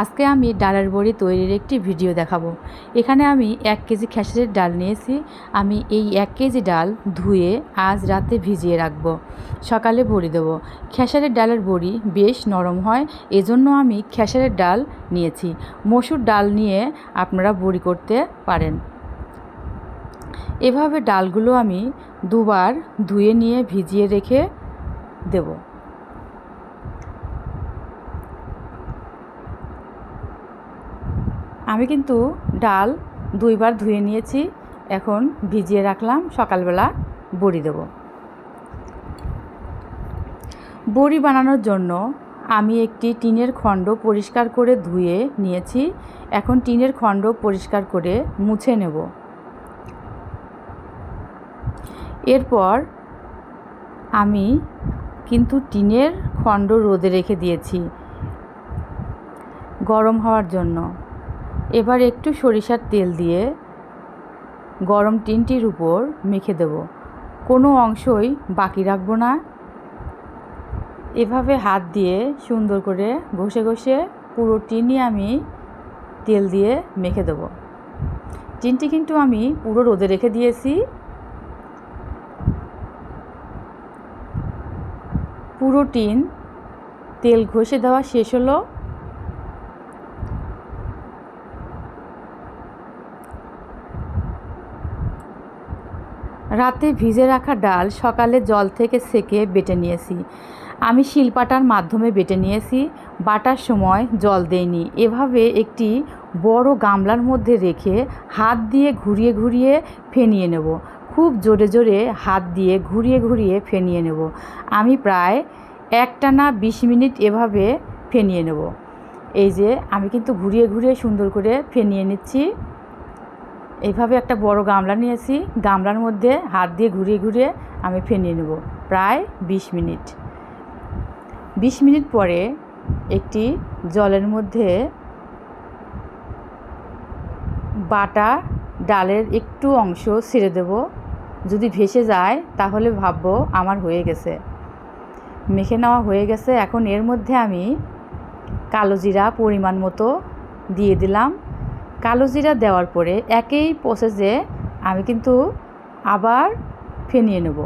আজকে আমি ডালের বড়ি তৈরির একটি ভিডিও দেখাবো। এখানে আমি এক কেজি খেসারির ডাল নিয়েছি। আমি এই এক কেজি ডাল ধুয়ে আজ রাতে ভিজিয়ে রাখব। সকালে বড়ি দেবো। খেসারের ডালের বড়ি বেশ নরম হয়, এজন্য আমি খেসারের ডাল নিয়েছি। মসুর ডাল নিয়ে আপনারা বড়ি করতে পারেন। এভাবে ডালগুলো আমি দুবার ধুয়ে নিয়ে ভিজিয়ে রেখে দেবো। আমি কিন্তু ডাল দুইবার ধুয়ে নিয়েছি। এখন ভিজিয়ে রাখলাম। সকালবেলা বড়ি দেব। বড়ি বানানোর জন্য আমি একটি টিনের খণ্ড পরিষ্কার করে ধুয়ে নিয়েছি। এখন টিনের খণ্ড পরিষ্কার করে মুছে নেব। এরপর আমি কিন্তু টিনের খণ্ড রোদে রেখে দিয়েছি। গরম হওয়ার জন্য। এবার একটু সরিষার তেল দিয়ে গরম টিনটির উপর মেখে দেব। কোনো অংশই বাকি রাখব না। এভাবে হাত দিয়ে সুন্দর করে ঘষে ঘষে পুরো টিনই আমি তেল দিয়ে মেখে দেব। টিনটি কিন্তু আমি পুরো রোদে রেখে দিয়েছি। পুরো টিন তেল ঘষে দেওয়া শেষ হলো। রাতে ভিজে রাখা ডাল সকালে জল থেকে সেকে বেটে নিয়েছি। আমি শিলপাটার মাধ্যমে বেটে নিয়েছি, বাটার সময় জল দেইনি। এভাবে একটি বড় গামলার মধ্যে রেখে হাত দিয়ে ঘুরিয়ে ঘুরিয়ে ফেনিয়ে নেব। খুব জোরে জোরে হাত দিয়ে ঘুরিয়ে ঘুরিয়ে ফেনিয়ে নেব। আমি প্রায় একটানা বিশ মিনিট এভাবে ফেনিয়ে নেব। এই যে, আমি কিন্তু ঘুরিয়ে ঘুরিয়ে সুন্দর করে ফেনিয়ে নিচ্ছি। এইভাবে একটা বড় গামলা নিয়েছি। গামলার মধ্যে হাত দিয়ে ঘুরিয়ে ঘুরিয়ে আমি ফেনিয়ে নেব, প্রায় বিশ মিনিট। বিশ মিনিট পরে একটি জলের মধ্যে বাটা ডালের একটু অংশ ছেড়ে দেব। যদি ভেসে যায়, তাহলে ভাববো আমার হয়ে গেছে। মেখে নেওয়া হয়ে গেছে। এখন এর মধ্যে আমি কালো জিরা পরিমাণ মতো দিয়ে দিলাম। কালো জিরা দেওয়ার পরে একই প্রসেসে আমি কিন্তু আবার ফেনিয়ে নেব।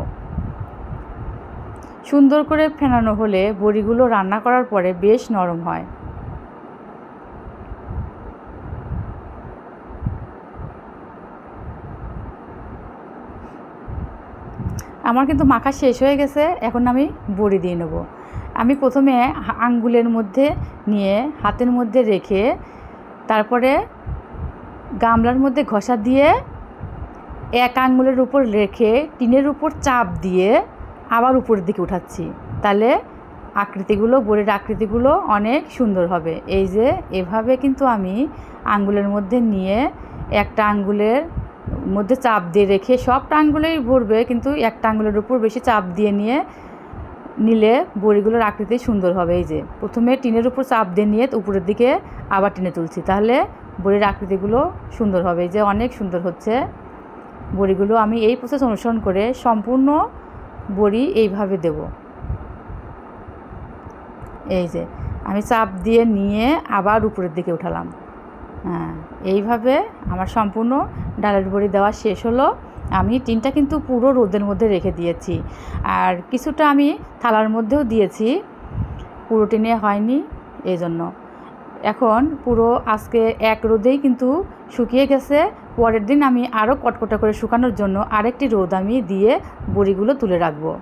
সুন্দর করে ফেনানো হলে বড়িগুলো রান্না করার পরে বেশ নরম হয়। আমার কিন্তু মাখা শেষ হয়ে গেছে, এখন আমি বড়ি দিয়ে নেব। আমি প্রথমে আঙ্গুলের মধ্যে নিয়ে হাতের মধ্যে রেখে তারপরে গামলার মধ্যে ঘষা দিয়ে এক আঙ্গুলের উপর রেখে টিনের উপর চাপ দিয়ে আবার উপরের দিকে উঠাচ্ছি। তাহলে আকৃতিগুলো বোরের আকৃতিগুলো অনেক সুন্দর হবে। এই যে, এভাবে কিন্তু আমি আঙ্গুলের মধ্যে নিয়ে একটা আঙ্গুলের মধ্যে চাপ দিয়ে রেখে সবটা আঙ্গুলেই ভরবে, কিন্তু একটা আঙ্গুলের উপর বেশি চাপ দিয়ে নিয়ে নিলে বড়িগুলোর আকৃতি সুন্দর হবে। এই যে, প্রথমে টিনের উপর চাপ দিয়ে নিয়ে উপরের দিকে আবার টেনে তুলছি। তাহলে বড়ির আকৃতিগুলো সুন্দর হবে যে অনেক সুন্দর হচ্ছে। বড়িগুলো আমি এই প্রসেস অনুসরণ করে সম্পূর্ণ বড়ি এইভাবে দেব। এই যে, আমি চাপ দিয়ে নিয়ে আবার উপরের দিকে উঠালাম। হ্যাঁ এইভাবে আমার সম্পূর্ণ ডালের বড়ি দেওয়া শেষ হলো। আমি টিনটা কিন্তু পুরো রোদের মধ্যে রেখে দিয়েছি। আর কিছুটা আমি থালার মধ্যেও দিয়েছি। পুরো টিনে হয়নি, এই জন্য। এখন পুরো আজকে এক রোদেই কিন্তু শুকিয়ে গেছে। পরের দিন আমি আরও কটকটা করে শুকানোর জন্য আরেকটি রোদ আমি দিয়ে বড়িগুলো তুলে রাখব।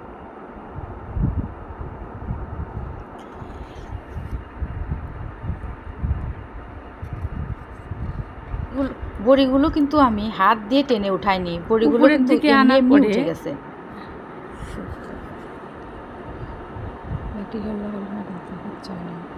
বড়িগুলো কিন্তু আমি হাত দিয়ে টেনে উঠাইনি। বড়িগুলো উপরের কিন্তু দিকে আনার পরে- উঠে গেছে। এটি হলো না।